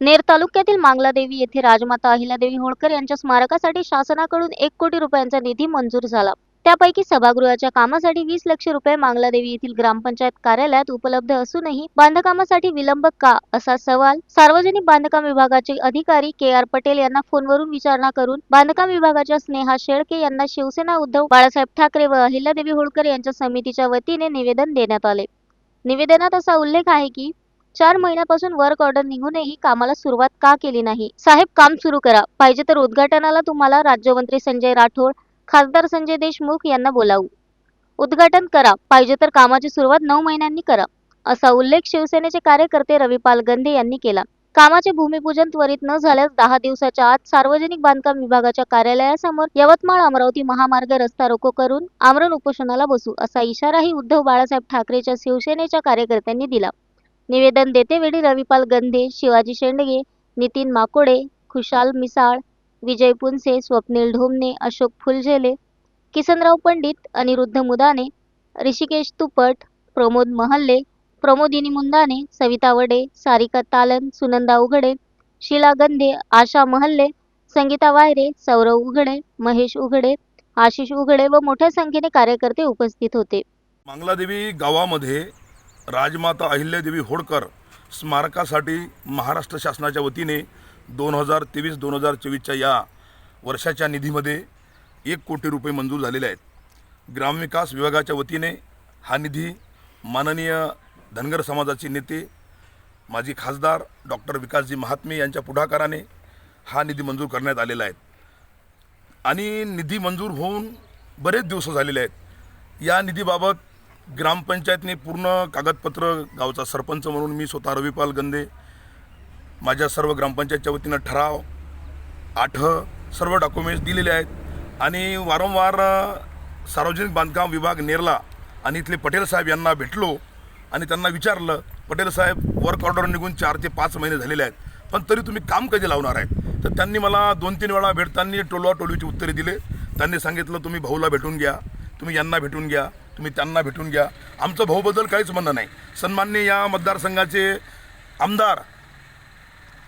नेर तालुक्यातील मांगलादेवी येथे राजमाता अहिल्यादेवी होळकर यांच्या स्मारकासाठी शासनाकडून एक कोटी रुपयांचा निधी मंजूर झाला. त्यापैकी सभागृहाच्या कामासाठी वीस लक्ष रुपये मांगलादेवी येथील ग्रामपंचायत कार्यालयात उपलब्ध असूनही बांधकामासाठी विलंब का असा सवाल सार्वजनिक बांधकाम विभागाचे अधिकारी के आर पटेल यांना फोनवरून विचारणा करून बांधकाम विभागाच्या स्नेहा शेळके यांना शिवसेना उद्धव बाळासाहेब ठाकरे व अहिल्यादेवी होळकर यांच्या समितीच्या वतीने निवेदन देण्यात आले. निवेदनात असा उल्लेख आहे की चार महिन्यापासून वर्क ऑर्डर निघूनही कामाला सुरुवात का केली नाही? साहेब काम सुरू करा. पाहिजे तर उद्घाटनाला तुम्हाला राज्यमंत्री संजय राठोड खासदार संजय देशमुख यांना बोलावू. उद्घाटन करा. पाहिजे तर कामाची सुरुवात नऊ महिन्यांनी करा. असा उल्लेख शिवसेनेचे कार्यकर्ते रविपाल गंधे यांनी केला. कामाचे भूमिपूजन त्वरित न झाल्यास दहा दिवसाच्या आत सार्वजनिक बांधकाम विभागाच्या कार्यालयासमोर यवतमाळ अमरावती महामार्ग रस्ता रोको करून आमरण उपोषणाला बसू असा इशाराही उद्धव बाळासाहेब ठाकरेच्या शिवसेनेच्या कार्यकर्त्यांनी दिला. निवेदन देतेवेळी रविपाल गंधे शिवाजी शेंडगे नितीन माकोडे खुशाल मिसाळ विजय पुनसे स्वप्नील ढोमने अशोक फुलझेले किसनराव पंडित अनिरुद्ध मुदाने ऋषिकेश तुपट प्रमोद महल्ले प्रमोदिनी मुंदाने सविता वडे सारिका तालन सुनंदा उघडे शीला गंधे आशा महल्ले संगीता वायरे सौरव उघडे महेश उघडे आशिष उघडे व मोठ्या संख्येने कार्यकर्ते उपस्थित होते. मंगलादेवी गावामध्ये राजमाता अहिल्यादेवी होळकर स्मारकासाठी महाराष्ट्र शासनाच्या वतीने दोन हजार तेवीस दोन हजार चोवीसच्या या वर्षाच्या निधीमध्ये एक कोटी रुपये मंजूर झालेले आहेत. ग्रामविकास विभागाच्या वतीने हा निधी माननीय धनगर समाजाचे नेते माजी खासदार डॉक्टर विकासजी महात्मे यांच्या पुढाकाराने हा निधी मंजूर करण्यात आलेला आहे. आणि निधी मंजूर होऊन बरेच दिवस झालेले आहेत. या निधीबाबत ग्रामपंचायतने पूर्ण कागदपत्र गावचा सरपंच म्हणून मी स्वतः रविपाल गंदे माझ्या सर्व ग्रामपंचायतच्या वतीनं ठराव आठ सर्व डॉक्युमेंट्स दिलेले आहेत आणि वारंवार सार्वजनिक बांधकाम विभाग नेरला आणि इथले पटेल साहेब यांना भेटलो आणि त्यांना विचारलं पटेल साहेब वर्क ऑर्डर निघून चार ते पाच महिने झालेले आहेत पण तरी तुम्ही काम कधी लावणार आहेत? तर त्यांनी मला दोन तीन वेळा भेटताना टोलवा टोलवीची उत्तरे दिले. त्यांनी सांगितलं तुम्ही भाऊला भेटून घ्या तुम्ही यांना भेटून घ्या तुम्ही त्यांना भेटून घ्या. आमचं भाऊबद्दल काहीच म्हणणं नाही. सन्मान्य या मतदारसंघाचे आमदार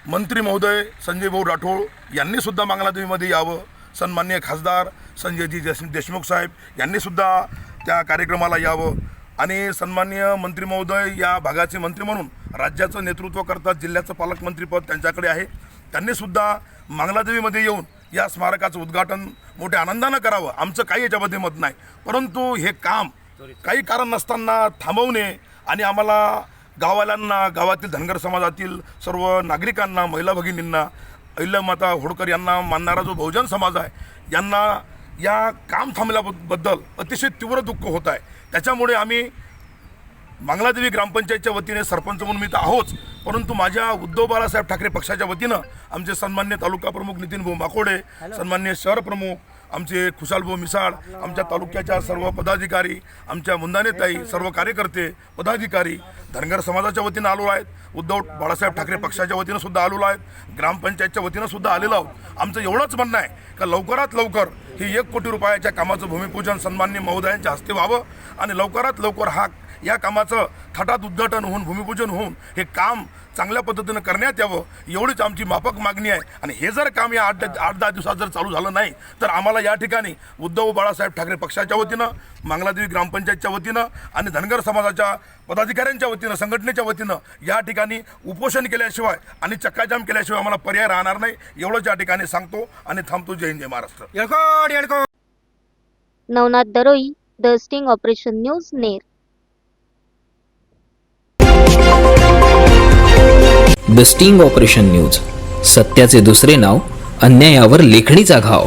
मंत्री महोदय संजय भाऊ राठोड यांनीसुद्धा मांगलादेवीमध्ये यावं. सन्मान्य खासदार संजयजी देश देशमुख साहेब यांनीसुद्धा त्या कार्यक्रमाला यावं. आणि सन्मान्य मंत्री महोदय या भागाचे मंत्री म्हणून राज्याचं नेतृत्व करतात जिल्ह्याचं पालकमंत्रीपद त्यांच्याकडे आहे. त्यांनीसुद्धा मांगलादेवीमध्ये येऊन या स्मारकाचं उद्घाटन मोठ्या आनंदानं करावं. आमचं काही याच्यामध्ये मत नाही. परंतु हे काम काही कारण नसताना थांबवणे आणि आम्हाला गाववाल्यांना गावातील धनगर समाजातील सर्व नागरिकांना महिला भगिनींना अहिल्यामाता होडकर यांना मानणारा जो बहुजन समाज आहे यांना या काम थांबल्याबद्दल अतिशय तीव्र दुःख होत आहे. त्याच्यामुळे आम्ही बांगलादेवी ग्रामपंचायतच्या वतीने सरपंच म्हणून मी तर आहोच. परंतु माझ्या उद्धव बाळासाहेब ठाकरे पक्षाच्या वतीनं आमचे सन्मान्य तालुका प्रमुख नितीन भाऊ माकोडे सन्मान्य शहर प्रमुख आमचे खुशालभाऊ मिसाळ आमच्या तालुक्याच्या सर्व पदाधिकारी आमच्या मुंदानेताई सर्व कार्यकर्ते पदाधिकारी धनगर समाजाच्या वतीनं आलो आहेत. उद्धव बाळासाहेब ठाकरे पक्षाच्या वतीनं सुद्धा आलेलो आहेत. ग्रामपंचायतच्या वतीनं सुद्धा आलेलो आहोत. आमचं एवढंच म्हणणं आहे का लवकरात लवकर ही एक कोटी रुपयाच्या कामाचं भूमिपूजन सन्माननीय महोदयांच्या हस्ते व्हावं आणि लवकरात लवकर हा या कामाचं थाटात उद्घाटन होऊन भूमिपूजन होऊन हे काम चांगल्या पद्धतीनं करण्यात यावं एवढीच आमची माफक मागणी आहे. आणि हे जर काम या आठ आठ दहा दिवसात जर चालू झालं नाही तर आम्हाला या ठिकाणी उद्धव बाळासाहेब ठाकरे पक्षाच्या वतीनं मांगलादेवी ग्रामपंचायतच्या वतीनं आणि धनगर समाजाच्या पदाधिकाऱ्यांच्या वतीनं संघटनेच्या वतीनं या ठिकाणी उपोषण केल्याशिवाय आणि चक्काजाम केल्याशिवाय आम्हाला पर्याय राहणार नाही एवढंच या ठिकाणी सांगतो आणि थांबतो. जय हिंद जय Maharashtra. Navnath Daroi the sting operation news Ner. The sting operation news सत्याचे दुसरे नाव अन्यायावर लेखणीचा घाव.